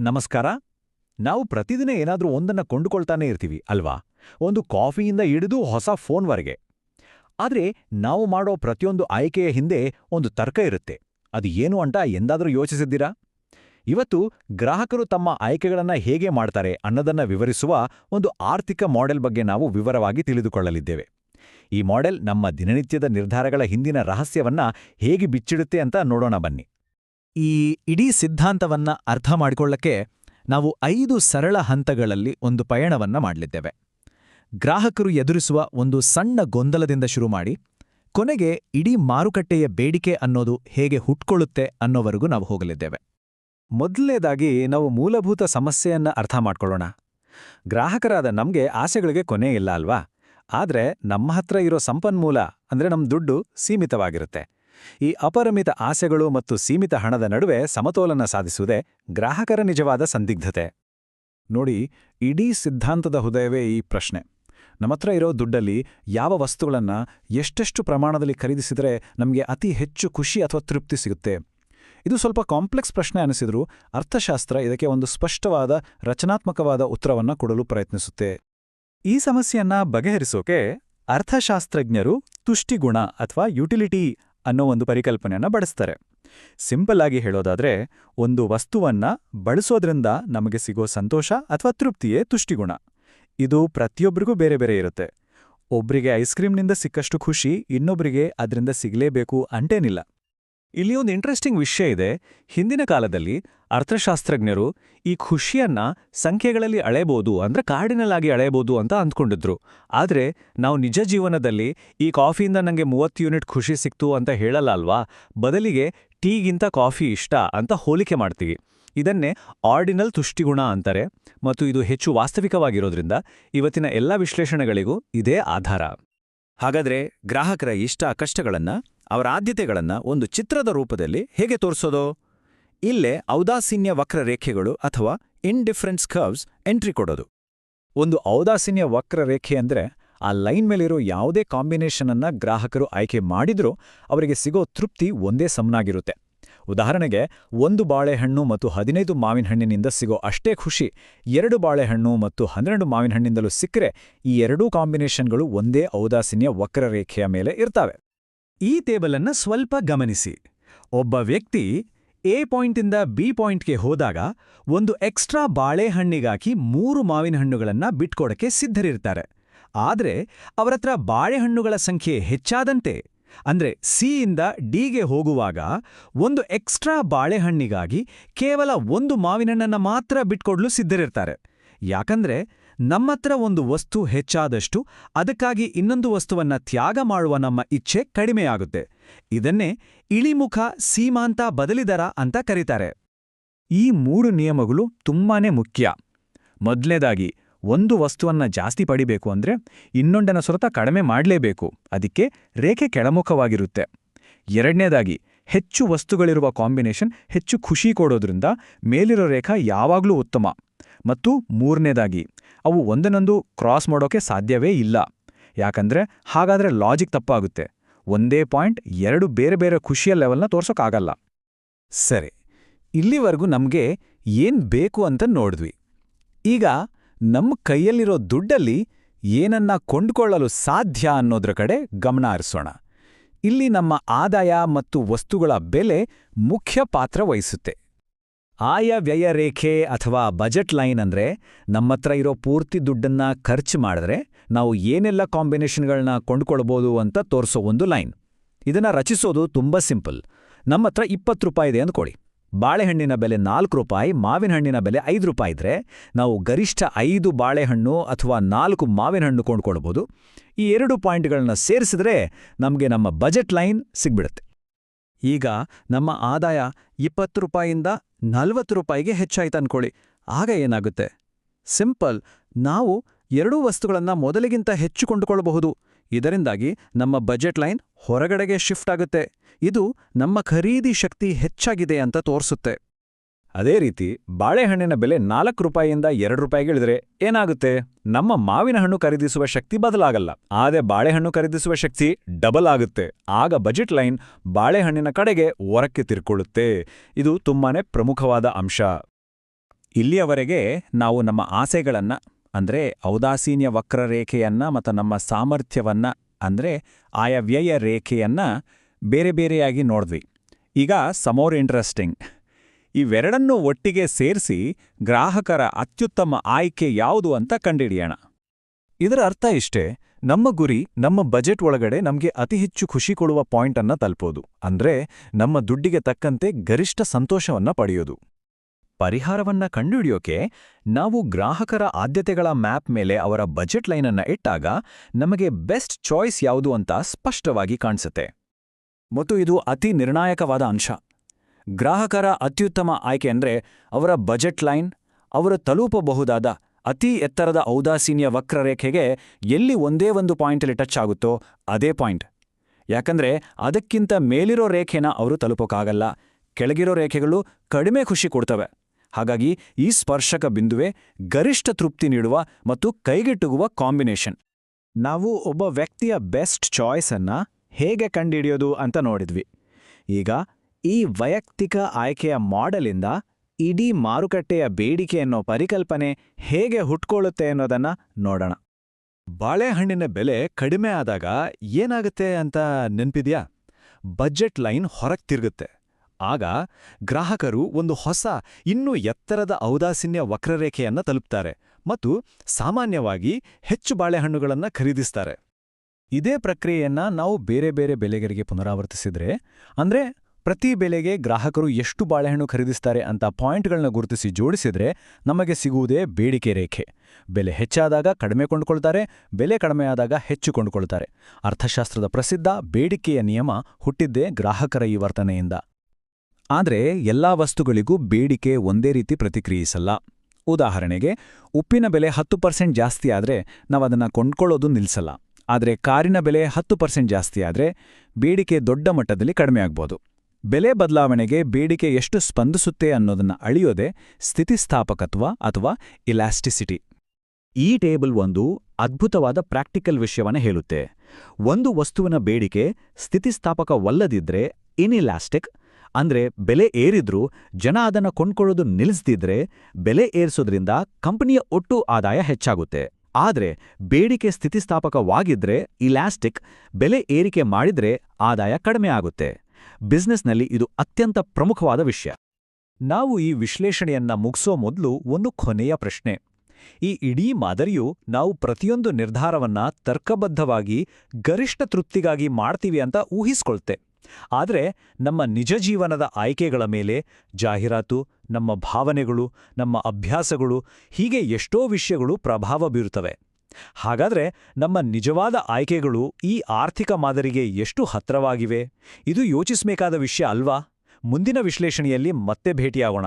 ನಮಸ್ಕಾರ. ನಾವು ಪ್ರತಿದಿನ ಏನಾದರೂ ಒಂದನ್ನ ಕೊಂಡುಕೊಳ್ತಾನೆ ಇರ್ತೀವಿ, ಅಲ್ವಾ? ಒಂದು ಕಾಫಿಯಿಂದ ಹಿಡಿದು ಹೊಸ ಫೋನ್ವರೆಗೆ ಆದರೆ ನಾವು ಮಾಡೋ ಪ್ರತಿಯೊಂದು ಆಯ್ಕೆಯ ಹಿಂದೆ ಒಂದು ತರ್ಕ ಇರುತ್ತೆ. ಅದು ಏನು ಅಂತ ಎಂದಾದರೂ ಯೋಚಿಸಿದ್ದೀರಾ? ಇವತ್ತು ಗ್ರಾಹಕರು ತಮ್ಮ ಆಯ್ಕೆಗಳನ್ನು ಹೇಗೆ ಮಾಡ್ತಾರೆ ಅನ್ನೋದನ್ನ ವಿವರಿಸುವ ಒಂದು ಆರ್ಥಿಕ ಮಾಡೆಲ್ ಬಗ್ಗೆ ನಾವು ವಿವರವಾಗಿ ತಿಳಿದುಕೊಳ್ಳಲಿದ್ದೇವೆ. ಈ ಮಾಡೆಲ್ ನಮ್ಮ ದಿನನಿತ್ಯದ ನಿರ್ಧಾರಗಳ ಹಿಂದಿನ ರಹಸ್ಯವನ್ನ ಹೇಗೆ ಬಿಚ್ಚಿಡುತ್ತೆ ಅಂತ ನೋಡೋಣ ಬನ್ನಿ. ಈ ಇಡೀ ಸಿದ್ಧಾಂತವನ್ನ ಅರ್ಥ ಮಾಡಿಕೊಳ್ಳಕ್ಕೆ ನಾವು ಐದು ಸರಳ ಹಂತಗಳಲ್ಲಿ ಒಂದು ಪಯಣವನ್ನ ಮಾಡಲಿದ್ದೇವೆ. ಗ್ರಾಹಕರು ಎದುರಿಸುವ ಒಂದು ಸಣ್ಣ ಗೊಂದಲದಿಂದ ಶುರು ಮಾಡಿ, ಕೊನೆಗೆ ಇಡೀ ಮಾರುಕಟ್ಟೆಯ ಬೇಡಿಕೆ ಅನ್ನೋದು ಹೇಗೆ ಹುಟ್ಕೊಳ್ಳುತ್ತೆ ಅನ್ನೋವರೆಗೂ ನಾವು ಹೋಗಲಿದ್ದೇವೆ. ಮೊದಲನೇದಾಗಿ ನಾವು ಮೂಲಭೂತ ಸಮಸ್ಯೆಯನ್ನ ಅರ್ಥ ಮಾಡ್ಕೊಳ್ಳೋಣ. ಗ್ರಾಹಕರಾದ ನಮ್ಗೆ ಆಸೆಗಳಿಗೆ ಕೊನೆ ಇಲ್ಲ ಅಲ್ವಾ? ಆದ್ರೆ ನಮ್ಮ ಹತ್ರ ಇರೋ ಸಂಪನ್ಮೂಲ ಅಂದ್ರೆ ನಮ್ಮ ದುಡ್ಡು ಸೀಮಿತವಾಗಿರುತ್ತೆ. ಈ ಅಪರಿಮಿತ ಆಸೆಗಳು ಮತ್ತು ಸೀಮಿತ ಹಣದ ನಡುವೆ ಸಮತೋಲನ ಸಾಧಿಸುವುದೇ ಗ್ರಾಹಕರ ನಿಜವಾದ ಸಂದಿಗ್ಧತೆ. ನೋಡಿ, ಇಡೀ ಸಿದ್ಧಾಂತದ ಹೃದಯವೇ ಈ ಪ್ರಶ್ನೆ. ನಮ್ಮತ್ರ ಇರೋ ದುಡ್ಡಲ್ಲಿ ಯಾವ ವಸ್ತುಗಳನ್ನು ಎಷ್ಟೆಷ್ಟು ಪ್ರಮಾಣದಲ್ಲಿ ಖರೀದಿಸಿದರೆ ನಮಗೆ ಅತಿ ಹೆಚ್ಚು ಖುಷಿ ಅಥವಾ ತೃಪ್ತಿ ಸಿಗುತ್ತೆ? ಇದು ಸ್ವಲ್ಪ ಕಾಂಪ್ಲೆಕ್ಸ್ ಪ್ರಶ್ನೆ ಅನಿಸಿದರೂ ಅರ್ಥಶಾಸ್ತ್ರ ಇದಕ್ಕೆ ಒಂದು ಸ್ಪಷ್ಟವಾದ, ರಚನಾತ್ಮಕವಾದ ಉತ್ತರವನ್ನು ಕೊಡಲು ಪ್ರಯತ್ನಿಸುತ್ತೆ. ಈ ಸಮಸ್ಯೆಯನ್ನ ಬಗೆಹರಿಸೋಕೆ ಅರ್ಥಶಾಸ್ತ್ರಜ್ಞರು ತುಷ್ಟಿಗುಣ ಅಥವಾ ಯುಟಿಲಿಟಿ ಅನ್ನೋ ಒಂದು ಪರಿಕಲ್ಪನೆಯನ್ನು ಬಳಸ್ತಾರೆ ಸಿಂಪಲ್ ಆಗಿ ಹೇಳೋದಾದ್ರೆ, ಒಂದು ವಸ್ತುವನ್ನ ಬಳಸೋದ್ರಿಂದ ನಮಗೆ ಸಿಗೋ ಸಂತೋಷ ಅಥವಾ ತೃಪ್ತಿಯೇ ತುಷ್ಟಿಗುಣ. ಇದು ಪ್ರತಿಯೊಬ್ಬರಿಗೂ ಬೇರೆ ಬೇರೆ ಇರುತ್ತೆ. ಒಬ್ರಿಗೆ ಐಸ್ಕ್ರೀಮ್ನಿಂದ ಸಿಕ್ಕಷ್ಟು ಖುಷಿ, ಇನ್ನೊಬ್ರಿಗೆ ಅದರಿಂದ ಸಿಗಲೇಬೇಕು ಅಂತೇನಿಲ್ಲ. ಇಲ್ಲಿ ಒಂದು ಇಂಟ್ರೆಸ್ಟಿಂಗ್ ವಿಷಯ ಇದೆ. ಹಿಂದಿನ ಕಾಲದಲ್ಲಿ ಅರ್ಥಶಾಸ್ತ್ರಜ್ಞರು ಈ ಖುಷಿಯನ್ನ ಸಂಖ್ಯೆಗಳಲ್ಲಿ ಅಳೆಯಬಹುದು ಅಂದ್ರೆ ಕಾರ್ಡಿನಲ್ ಆಗಿ ಅಳೆಯಬಹುದು ಅಂತ ಅಂದ್ಕೊಂಡಿದ್ರು. ಆದ್ರೆ ನಾವು ನಿಜ ಜೀವನದಲ್ಲಿ ಈ ಕಾಫಿಯಿಂದ ನಂಗೆ ಮೂವತ್ತು ಯೂನಿಟ್ ಖುಷಿ ಸಿಕ್ತು ಅಂತ ಹೇಳಲ್ಲ ಅಲ್ವಾ ಬದಲಿಗೆ ಟೀಗಿಂತ ಕಾಫಿ ಇಷ್ಟ ಅಂತ ಹೋಲಿಕೆ ಮಾಡ್ತೀವಿ. ಇದನ್ನೇ ಆರ್ಡಿನಲ್ ತುಷ್ಟಿಗುಣ ಅಂತಾರೆ ಮತ್ತು ಇದು ಹೆಚ್ಚು ವಾಸ್ತವಿಕವಾಗಿರೋದ್ರಿಂದ ಇವತ್ತಿನ ಎಲ್ಲ ವಿಶ್ಲೇಷಣೆಗಳಿಗೂ ಇದೇ ಆಧಾರ. ಹಾಗಾದ್ರೆ ಗ್ರಾಹಕರ ಇಷ್ಟ ಕಷ್ಟಗಳನ್ನ, ಅವರ ಆದ್ಯತೆಗಳನ್ನ ಒಂದು ಚಿತ್ರದ ರೂಪದಲ್ಲಿ ಹೇಗೆ ತೋರಿಸೋದು? ಇಲ್ಲೇ ಔದಾಸೀನ್ಯ ವಕ್ರರೇಖೆಗಳು ಅಥವಾ ಇನ್ಡಿಫ್ರೆನ್ಸ್ ಕರ್ವ್ಸ್ ಎಂಟ್ರಿ ಕೊಡೋದು. ಒಂದು ಔದಾಸೀನ್ಯ ವಕ್ರರೇಖೆ ಅಂದ್ರೆ ಆ ಲೈನ್ ಮೇಲಿರೋ ಯಾವುದೇ ಕಾಂಬಿನೇಷನ್ ಗ್ರಾಹಕರು ಆಯ್ಕೆ ಮಾಡಿದ್ರೂ ಅವರಿಗೆ ಸಿಗೋ ತೃಪ್ತಿ ಒಂದೇ ಸಮನಾಗಿರುತ್ತೆ. ಉದಾಹರಣೆಗೆ, ಒಂದು ಬಾಳೆಹಣ್ಣು ಮತ್ತು ಹದಿನೈದು ಮಾವಿನಹಣ್ಣಿನಿಂದ ಸಿಗೋ ಅಷ್ಟೇ ಖುಷಿ, ಎರಡು ಬಾಳೆಹಣ್ಣು ಮತ್ತು ಹನ್ನೆರಡು ಮಾವಿನಹಣ್ಣಿಂದಲೂ ಸಿಕ್ಕರೆ ಈ ಎರಡೂ ಕಾಂಬಿನೇಷನ್ಗಳು ಒಂದೇ ಔದಾಸೀನ್ಯ ವಕ್ರರೇಖೆಯ ಮೇಲೆ ಇರ್ತಾವೆ. ಈ ಟೇಬಲನ್ನು ಸ್ವಲ್ಪ ಗಮನಿಸಿ. ಒಬ್ಬ ವ್ಯಕ್ತಿ ಎ ಪಾಯಿಂಟಿಂದ ಬಿ ಪಾಯಿಂಟ್ಗೆ ಹೋದಾಗ ಒಂದು ಎಕ್ಸ್ಟ್ರಾ ಬಾಳೆಹಣ್ಣಿಗಾಕಿ ಮೂರು ಮಾವಿನ ಹಣ್ಣುಗಳನ್ನು ಬಿಟ್ಕೊಡಕ್ಕೆ ಸಿದ್ಧರಿರ್ತಾರೆ. ಆದರೆ ಅವರತ್ರ ಬಾಳೆಹಣ್ಣುಗಳ ಸಂಖ್ಯೆ ಹೆಚ್ಚಾದಂತೆ, ಅಂದ್ರೆ ಸಿಯಿಂದ ಡಿಗೆ ಹೋಗುವಾಗ ಒಂದು ಎಕ್ಸ್ಟ್ರಾ ಬಾಳೆಹಣ್ಣಿಗಾಗಿ ಕೇವಲ ಒಂದು ಮಾವಿನಣ್ಣನ್ನ ಮಾತ್ರ ಬಿಟ್ಕೊಡ್ಲು ಸಿದ್ಧರಿರ್ತಾರೆ. ಯಾಕಂದ್ರೆ ನಮ್ಮತ್ರ ಒಂದು ವಸ್ತು ಹೆಚ್ಚಾದಷ್ಟು ಅದಕ್ಕಾಗಿ ಇನ್ನೊಂದು ವಸ್ತುವನ್ನ ತ್ಯಾಗ ಮಾಡುವ ನಮ್ಮ ಇಚ್ಛೆ ಕಡಿಮೆಯಾಗುತ್ತೆ. ಇದನ್ನೇ ಇಳಿಮುಖ ಸೀಮಾಂತ ಬದಲಿದರ ಅಂತ ಕರೀತಾರೆ. ಈ ಮೂರು ನಿಯಮಗಳು ತುಂಬಾನೇ ಮುಖ್ಯ. ಮೊದಲನೇದಾಗಿ ಒಂದು ವಸ್ತುವನ್ನ ಜಾಸ್ತಿ ಪಡಿಬೇಕು ಅಂದ್ರೆ ಇನ್ನೊಂದನ ಸ್ವರತ ಕಡಿಮೆ ಮಾಡಲೇಬೇಕು. ಅದಕ್ಕೆ ರೇಖೆ ಕೆಳಮುಖವಾಗಿರುತ್ತೆ. ಎರಡನೇದಾಗಿ, ಹೆಚ್ಚು ವಸ್ತುಗಳಿರುವ ಕಾಂಬಿನೇಷನ್ ಹೆಚ್ಚು ಖುಷಿ ಕೊಡೋದ್ರಿಂದ ಮೇಲಿರೋ ರೇಖಾ ಯಾವಾಗ್ಲೂ ಉತ್ತಮ. ಮತ್ತು ಮೂರನೇದಾಗಿ, ಅವು ಒಂದನೊಂದು ಕ್ರಾಸ್ ಮಾಡೋಕೆ ಸಾಧ್ಯವೇ ಇಲ್ಲ. ಯಾಕಂದ್ರೆ ಹಾಗಾದ್ರೆ ಲಾಜಿಕ್ ತಪ್ಪಾಗುತ್ತೆ. ಒಂದೇ ಪಾಯಿಂಟ್ ಎರಡು ಬೇರೆ ಬೇರೆ ಖುಷಿಯ ಲೆವೆಲ್ನ ತೋರ್ಸೋಕ್ಕಾಗಲ್ಲ ಸರಿ, ಇಲ್ಲಿವರೆಗೂ ನಮ್ಗೆ ಏನ್ ಬೇಕು ಅಂತ ನೋಡಿದ್ವಿ. ಈಗ ನಮ್ಮ ಕೈಯಲ್ಲಿರೋ ದುಡ್ಡಲ್ಲಿ ಏನನ್ನ ಕೊಂಡ್ಕೊಳ್ಳಲು ಸಾಧ್ಯ ಅನ್ನೋದ್ರ ಕಡೆ ಗಮನ ಹರಿಸೋಣ. ಇಲ್ಲಿ ನಮ್ಮ ಆದಾಯ ಮತ್ತು ವಸ್ತುಗಳ ಬೆಲೆ ಮುಖ್ಯ ಪಾತ್ರ ವಹಿಸುತ್ತೆ. ಆಯ ವ್ಯಯ ರೇಖೆ ಅಥವಾ ಬಜೆಟ್ ಲೈನ್ ಅಂದ್ರೆ ನಮ್ಮತ್ರ ಇರೋ ಪೂರ್ತಿ ದುಡ್ಡನ್ನ ಖರ್ಚು ಮಾಡಿದ್ರೆ ನಾವು ಏನೆಲ್ಲ ಕಾಂಬಿನೇಷನ್ಗಳನ್ನ ಕೊಂಡ್ಕೊಳ್ಬೋದು ಅಂತ ತೋರಿಸೋ ಒಂದು ಲೈನ್. ಇದನ್ನ ರಚಿಸೋದು ತುಂಬಾ ಸಿಂಪಲ್. ನಮ್ಮತ್ರ ಇಪ್ಪತ್ತು ರೂಪಾಯಿ ಇದೆ ಅಂದ್ಕೊಳ್ಳಿ ಬಾಳೆಹಣ್ಣಿನ ಬೆಲೆ ನಾಲ್ಕು ರೂಪಾಯಿ, ಮಾವಿನ ಹಣ್ಣಿನ ಬೆಲೆ ಐದು ರೂಪಾಯಿ ಇದ್ರೆ ನಾವು ಗರಿಷ್ಠ ಐದು ಬಾಳೆಹಣ್ಣು ಅಥವಾ ನಾಲ್ಕು ಮಾವಿನ ಹಣ್ಣು ಕೊಂಡ್ಕೊಳ್ಬೋದು. ಈ ಎರಡು ಪಾಯಿಂಟ್ಗಳನ್ನ ಸೇರಿಸಿದ್ರೆ ನಮಗೆ ನಮ್ಮ ಬಜೆಟ್ ಲೈನ್ ಸಿಗ್ಬಿಡುತ್ತೆ. ಈಗ ನಮ್ಮ ಆದಾಯ ಇಪ್ಪತ್ತು ರೂಪಾಯಿಂದ ನಲ್ವತ್ತು ರೂಪಾಯಿಗೆ ಹೆಚ್ಚಾಯ್ತು ಅನ್ಕೊಳ್ಳಿ ಆಗ ಏನಾಗುತ್ತೆ? ಸಿಂಪಲ್. ನಾವು ಎರಡೂ ವಸ್ತುಗಳನ್ನ ಮೊದಲಿಗಿಂತ ಹೆಚ್ಚು ಕೊಂಡುಕೊಳ್ಳಬಹುದು. ಇದರಿಂದಾಗಿ ನಮ್ಮ ಬಜೆಟ್ ಲೈನ್ ಹೊರಗಡೆಗೆ ಶಿಫ್ಟ್ ಆಗುತ್ತೆ. ಇದು ನಮ್ಮ ಖರೀದಿ ಶಕ್ತಿ ಹೆಚ್ಚಾಗಿದೆ ಅಂತ ತೋರಿಸುತ್ತೆ. ಅದೇ ರೀತಿ ಬಾಳೆಹಣ್ಣಿನ ಬೆಲೆ ನಾಲ್ಕು ರೂಪಾಯಿಯಿಂದ ಎರಡು ರೂಪಾಯಿಗೆ ಇಳಿದ್ರೆ ಏನಾಗುತ್ತೆ? ನಮ್ಮ ಮಾವಿನ ಹಣ್ಣು ಖರೀದಿಸುವ ಶಕ್ತಿ ಬದಲಾಗಲ್ಲ. ಆದರೆ ಬಾಳೆಹಣ್ಣು ಖರೀದಿಸುವ ಶಕ್ತಿ ಡಬಲ್ ಆಗುತ್ತೆ. ಆಗ ಬಜೆಟ್ ಲೈನ್ ಬಾಳೆಹಣ್ಣಿನ ಕಡೆಗೆ ಹೊರಕ್ಕೆ ತಿರ್ಕೊಳ್ಳುತ್ತೆ. ಇದು ತುಂಬಾನೇ ಪ್ರಮುಖವಾದ ಅಂಶ. ಇಲ್ಲಿಯವರೆಗೆ ನಾವು ನಮ್ಮ ಆಸೆಗಳನ್ನ ಅಂದ್ರೆ ಔದಾಸೀನ್ಯ ವಕ್ರರೇಖೆಯನ್ನು ಮತ್ತು ನಮ್ಮ ಸಾಮರ್ಥ್ಯವನ್ನ ಅಂದ್ರೆ ಆಯವ್ಯಯ ರೇಖೆಯನ್ನು ಬೇರೆ ಬೇರೆಯಾಗಿ ನೋಡಿದ್ವಿ. ಈಗ ಸಮೋರ್ ಇಂಟ್ರೆಸ್ಟಿಂಗ್ ಇವೆರಡನ್ನೂ ಒಟ್ಟಿಗೆ ಸೇರಿಸಿ ಗ್ರಾಹಕರ ಅತ್ಯುತ್ತಮ ಆಯ್ಕೆ ಯಾವುದು ಅಂತ ಕಂಡಿಡಿಯೋಣ. ಇದರ ಅರ್ಥ ಇಷ್ಟೇ, ನಮ್ಮ ಗುರಿ, ನಮ್ಮ ಬಜೆಟ್ ಒಳಗಡೆ ನಮಗೆ ಅತಿ ಹೆಚ್ಚು ಖುಷಿ ಕೊಡುವ ಪಾಯಿಂಟ್ ಅನ್ನ ತಲುಪೋದು. ಅಂದ್ರೆ ನಮ್ಮ ದುಡ್ಡಿಗೆ ತಕ್ಕಂತೆ ಗರಿಷ್ಠ ಸಂತೋಷವನ್ನ ಪಡೆಯೋದು. ಪರಿಹಾರವನ್ನ ಕಂಡುಹಿಡಿಯೋಕೆ ನಾವು ಗ್ರಾಹಕರ ಆದ್ಯತೆಗಳ ಮ್ಯಾಪ್ ಮೇಲೆ ಅವರ ಬಜೆಟ್ ಲೈನನ್ನ ಇಟ್ಟಾಗ ನಮಗೆ ಬೆಸ್ಟ್ ಚಾಯ್ಸ್ ಯಾವುದು ಅಂತ ಸ್ಪಷ್ಟವಾಗಿ ಕಾಣಿಸುತ್ತೆ. ಮತ್ತು ಇದು ಅತಿ ನಿರ್ಣಾಯಕವಾದ ಅಂಶ. ಗ್ರಾಹಕರ ಅತ್ಯುತ್ತಮ ಆಯ್ಕೆ ಅಂದ್ರೆ ಅವರ ಬಜೆಟ್ ಲೈನ್, ಅವರು ತಲುಪಬಹುದಾದ ಅತಿ ಎತ್ತರದ ಔದಾಸೀನ್ಯ ವಕ್ರರೇಖೆಗೆ ಎಲ್ಲಿ ಒಂದೇ ಒಂದು ಪಾಯಿಂಟಲ್ಲಿ ಟಚ್ ಆಗುತ್ತೋ ಅದೇ ಪಾಯಿಂಟ್. ಯಾಕಂದ್ರೆ ಅದಕ್ಕಿಂತ ಮೇಲಿರೋ ರೇಖೆನ ಅವರು ತಲುಪೋಕ್ಕಾಗಲ್ಲ ಕೆಳಗಿರೋ ರೇಖೆಗಳು ಕಡಿಮೆ ಖುಷಿ ಕೊಡ್ತವೆ. ಹಾಗಾಗಿ ಈ ಸ್ಪರ್ಶಕ ಬಿಂದುವೆ ಗರಿಷ್ಠ ತೃಪ್ತಿ ನೀಡುವ ಮತ್ತು ಕೈಗೆಟುಕುವ ಕಾಂಬಿನೇಷನ್. ನಾವು ಒಬ್ಬ ವ್ಯಕ್ತಿಯ ಬೆಸ್ಟ್ ಚಾಯ್ಸನ್ನು ಹೇಗೆ ಕಂಡುಹಿಡಿಯೋದು ಅಂತ ನೋಡಿದ್ವಿ. ಈಗ ಈ ವೈಯಕ್ತಿಕ ಆಯ್ಕೆಯ ಮಾಡೆಲಿಂದ ಇಡೀ ಮಾರುಕಟ್ಟೆಯ ಬೇಡಿಕೆ ಅನ್ನೋ ಪರಿಕಲ್ಪನೆ ಹೇಗೆ ಹುಟ್ಕೊಳ್ಳುತ್ತೆ ಅನ್ನೋದನ್ನ ನೋಡೋಣ. ಬಾಳೆಹಣ್ಣಿನ ಬೆಲೆ ಕಡಿಮೆ ಆದಾಗ ಏನಾಗುತ್ತೆ ಅಂತ ನೆನ್ಪಿದ್ಯಾ? ಬಜೆಟ್ ಲೈನ್ ಹೊರಗ್ ತಿರುಗುತ್ತೆ. ಆಗ ಗ್ರಾಹಕರು ಒಂದು ಹೊಸ, ಇನ್ನೂ ಎತ್ತರದ ಔದಾಸೀನ್ಯ ವಕ್ರರೇಖೆಯನ್ನು ತಲುಪ್ತಾರೆ ಮತ್ತು ಸಾಮಾನ್ಯವಾಗಿ ಹೆಚ್ಚು ಬಾಳೆಹಣ್ಣುಗಳನ್ನು ಖರೀದಿಸ್ತಾರೆ. ಇದೇ ಪ್ರಕ್ರಿಯೆಯನ್ನು ನಾವು ಬೇರೆ ಬೇರೆ ಬೆಲೆಗಳಿಗೆ ಪುನರಾವರ್ತಿಸಿದರೆ, ಅಂದರೆ ಪ್ರತಿ ಬೆಲೆಗೆ ಗ್ರಾಹಕರು ಎಷ್ಟು ಬಾಳೆಹಣ್ಣು ಖರೀದಿಸ್ತಾರೆ ಅಂತ ಪಾಯಿಂಟ್ಗಳನ್ನ ಗುರುತಿಸಿ ಜೋಡಿಸಿದರೆ ನಮಗೆ ಸಿಗುವುದೇ ಬೇಡಿಕೆ ರೇಖೆ. ಬೆಲೆ ಹೆಚ್ಚಾದಾಗ ಕಡಿಮೆ ಕೊಂಡ್ಕೊಳ್ತಾರೆ, ಬೆಲೆ ಕಡಿಮೆಯಾದಾಗ ಹೆಚ್ಚು ಕೊಂಡುಕೊಳ್ತಾರೆ. ಅರ್ಥಶಾಸ್ತ್ರದ ಪ್ರಸಿದ್ಧ ಬೇಡಿಕೆಯ ನಿಯಮ ಹುಟ್ಟಿದ್ದೇ ಗ್ರಾಹಕರ ಈ ವರ್ತನೆಯಿಂದ. ಆದ್ರೆ ಎಲ್ಲಾ ವಸ್ತುಗಳಿಗೂ ಬೇಡಿಕೆ ಒಂದೇ ರೀತಿ ಪ್ರತಿಕ್ರಿಯಿಸಲ್ಲ. ಉದಾಹರಣೆಗೆ, ಉಪ್ಪಿನ ಬೆಲೆ ಹತ್ತು ಪರ್ಸೆಂಟ್ ಜಾಸ್ತಿ ಆದ್ರೆ ನಾವದನ್ನ ಕೊಂಡ್ಕೊಳ್ಳೋದು ನಿಲ್ಲಿಸಲ್ಲ ಆದರೆ ಕಾರಿನ ಬೆಲೆ ಹತ್ತು ಪರ್ಸೆಂಟ್ ಜಾಸ್ತಿ ಆದ್ರೆ ಬೇಡಿಕೆ ದೊಡ್ಡ ಮಟ್ಟದಲ್ಲಿ ಕಡಿಮೆ ಆಗ್ಬೋದು. ಬೆಲೆ ಬದಲಾವಣೆಗೆ ಬೇಡಿಕೆ ಎಷ್ಟು ಸ್ಪಂದಿಸುತ್ತೆ ಅನ್ನೋದನ್ನ ಅಳಿಯೋದೆ ಸ್ಥಿತಿಸ್ಥಾಪಕತ್ವ ಅಥವಾ ಇಲಾಸ್ಟಿಸಿಟಿ. ಈ ಟೇಬಲ್ ಒಂದು ಅದ್ಭುತವಾದ ಪ್ರಾಕ್ಟಿಕಲ್ ವಿಷಯವನ್ನು ಹೇಳುತ್ತೆ. ಒಂದು ವಸ್ತುವಿನ ಬೇಡಿಕೆ ಸ್ಥಿತಿಸ್ಥಾಪಕವಲ್ಲದಿದ್ರೆ ಇನ್ಇಲಾಸ್ಟಿಕ್ ಅಂದ್ರೆ ಬೆಲೆ ಏರಿದ್ರೂ ಜನ ಅದನ್ನ ಕೊಂಡ್ಕೊಳ್ಳೋದು ನಿಲ್ಲಿಸ್ದಿದ್ರೆ ಬೆಲೆ ಏರಿಸೋದ್ರಿಂದ ಕಂಪನಿಯ ಒಟ್ಟು ಆದಾಯ ಹೆಚ್ಚಾಗುತ್ತೆ. ಆದ್ರೆ ಬೇಡಿಕೆ ಸ್ಥಿತಿಸ್ಥಾಪಕವಾಗಿದ್ರೆ ಇಲಾಸ್ಟಿಕ್ ಬೆಲೆ ಏರಿಕೆ ಮಾಡಿದ್ರೆ ಆದಾಯ ಕಡಿಮೆ ಆಗುತ್ತೆ. ಬಿಸ್ನೆಸ್ನಲ್ಲಿ ಇದು ಅತ್ಯಂತ ಪ್ರಮುಖವಾದ ವಿಷಯ. ನಾವು ಈ ವಿಶ್ಲೇಷಣೆಯನ್ನ ಮುಗಿಸೋ ಮೊದಲು ಒಂದು ಕೊನೆಯ ಪ್ರಶ್ನೆ. ಈ ಇಡೀ ಮಾದರಿಯು ನಾವು ಪ್ರತಿಯೊಂದು ನಿರ್ಧಾರವನ್ನ ತರ್ಕಬದ್ಧವಾಗಿ ಗರಿಷ್ಠ ತೃಪ್ತಿಗಾಗಿ ಮಾಡ್ತೀವಿ ಅಂತ ಊಹಿಸ್ಕೊಳ್ತೆ. ಆದರೆ ನಮ್ಮ ನಿಜ ಜೀವನದ ಆಯ್ಕೆಗಳ ಮೇಲೆ ಜಾಹೀರಾತು, ನಮ್ಮ ಭಾವನೆಗಳು, ನಮ್ಮ ಅಭ್ಯಾಸಗಳು, ಹೀಗೆ ಎಷ್ಟೋ ವಿಷಯಗಳು ಪ್ರಭಾವ ಬೀರುತ್ತವೆ. ಹಾಗಾದ್ರೆ ನಮ್ಮ ನಿಜವಾದ ಆಯ್ಕೆಗಳು ಈ ಆರ್ಥಿಕ ಮಾದರಿಗೆ ಎಷ್ಟು ಹತ್ರವಾಗಿವೆ ಇದು ಯೋಚಿಸಬೇಕಾದ ವಿಷಯ ಅಲ್ವಾ? ಮುಂದಿನ ವಿಶ್ಲೇಷಣೆಯಲ್ಲಿ ಮತ್ತೆ ಭೇಟಿಯಾಗೋಣ.